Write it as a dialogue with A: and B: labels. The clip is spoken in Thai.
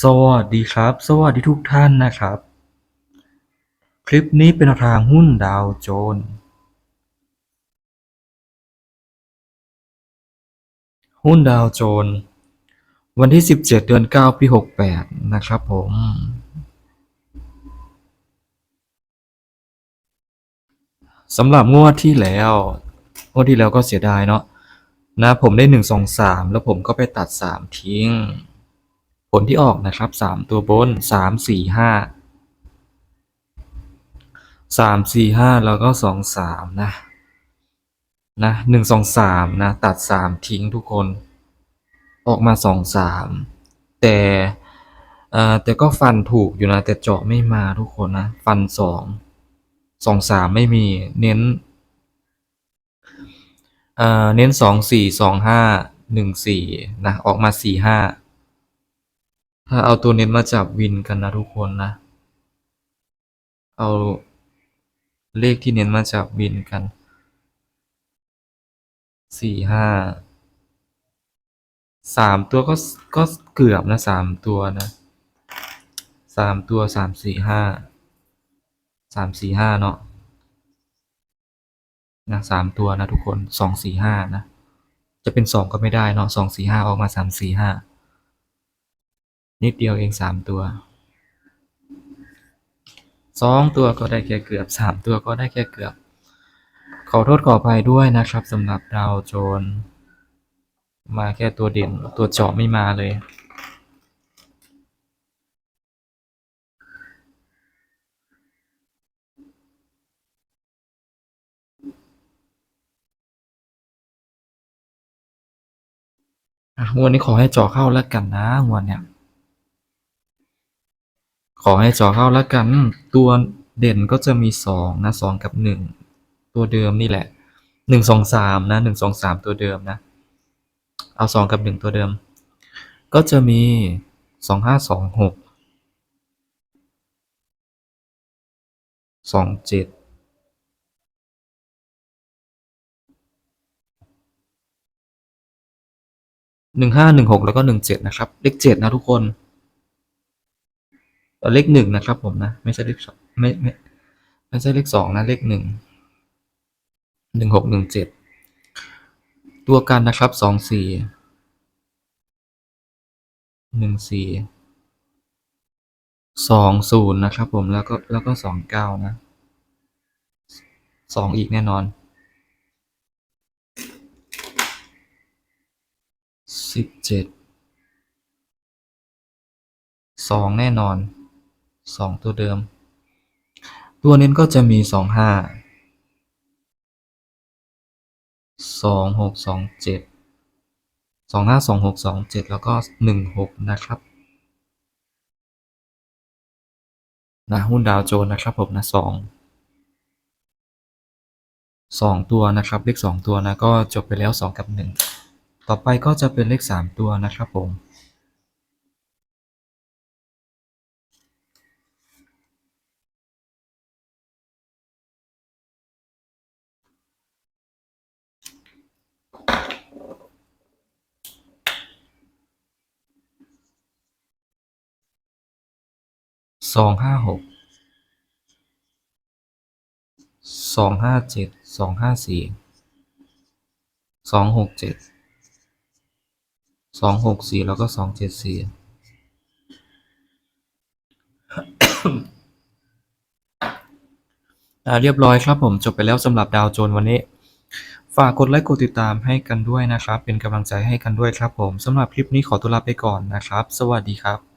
A: สวัสดีครับ สวัสดีทุกท่านนะครับ คลิปนี้เป็นทางหุ้นดาวโจนส์หุ้นดาวโจนส์วันที่ 17 เดือน 9 ปี 68 นะครับผม สำหรับงวดที่แล้ว งวดที่แล้วก็เสียดายเนาะนะผมได้ 1 2 3 แล้วผมก็ไปตัด 3 ทิ้ง ผลที่ออกนะครับ 3 ตัวบน 3 4 5 3 4 5 แล้วก็ 2 3 นะ นะ 1 2 3 นะ ตัด 3 ทิ้งทุกคน ออกมา 2 3 แต่เออแต่ก็ฟันถูกอยู่นะ แต่เจาะไม่มาทุกคนนะ ฟัน 2 2 3 ไม่มีเน้นเออเน้น 2 4 2 5 1 4 นะ ออกมา 4 5 ถ้าเอาตัวเน้นมาจับวินกันนะทุกคนนะ เอาเลขที่เน้นมาจับวินกัน สี่ห้า สามตัวก็ก็เกือบนะสามตัวนะสามตัวสามสี่ห้า สามสี่ห้าเนาะนะสามตัวนะทุกคนสองสี่ห้านะ จะเป็นสองก็ไม่ได้เนาะสองสี่ห้าออกมาสามสี่ห้า นิดเดียวเองสามตัวสองตัวก็ได้แค่เกือบสามตัวก็ได้แค่เกือบ ขอโทษขออภัยด้วยนะครับสำหรับดาวโจน มาแค่ตัวเด่นตัวเจาะไม่มาเลยอะงวดนี้ขอให้เจาะเข้าแล้วกันนะงวดเนี้ย ขอให้จาะเข้าแล้วกัน ตัวเด่นก็จะมีสองนะสองกับหนึ่งตัวเดิมนี่แหละหนึ่งสองสามนะหนึ่งสองสามตัวเดิมนะ เอาสองกับหนึ่งตัวเดิม ก็จะมีสองห้าสองหกสองเจ็ดหนึ่งห้าหนึ่งหกแล้วก็หนึ่งเจ็ดนะครับ เลขเจ็ดนะทุกคน เลขหนึ่งนะครับผมนะ ไม่ใช่เลขสองไม่ไม่ไม่ใช่เลขสองนะเลขหนึ่งหนึ่งหกหนึ่งเจ็ดตัวกันนะครับสองสี่หนึ่งสี่สองศูนย์นะครับผมแล้วก็แล้วก็สองเก้านะสองอีกแน่นอนสิบเจ็ดสองแน่นอน สองตัวเดิม ตัวเน้นก็จะมีสองห้าสองหกสองเจ็ดสองห้าสองหกสองเจ็ดแล้วก็หนึ่งหกนะครับนะหุ้นดาวโจนนะครับผมนะสองสองตัวนะครับ เลขสองตัวนะก็จบไปแล้วสองกับหนึ่งต่อไปก็จะเป็นเลขสามตัวนะครับผม สองห้าหกสองห้าเจ็ดสองห้าสี่สองหกเจ็ดสองหกสี่แล้วก็สองเจ็ดสี่เรียบร้อยครับผมจบไปแล้วสำหรับดาวโจนวันนี้ ฝากกดไลค์กดติดตามให้กันด้วยนะครับ เป็นกำลังใจให้กันด้วยครับผมสำหรับคลิปนี้ขอตัวลาไปก่อนนะครับ สวัสดีครับ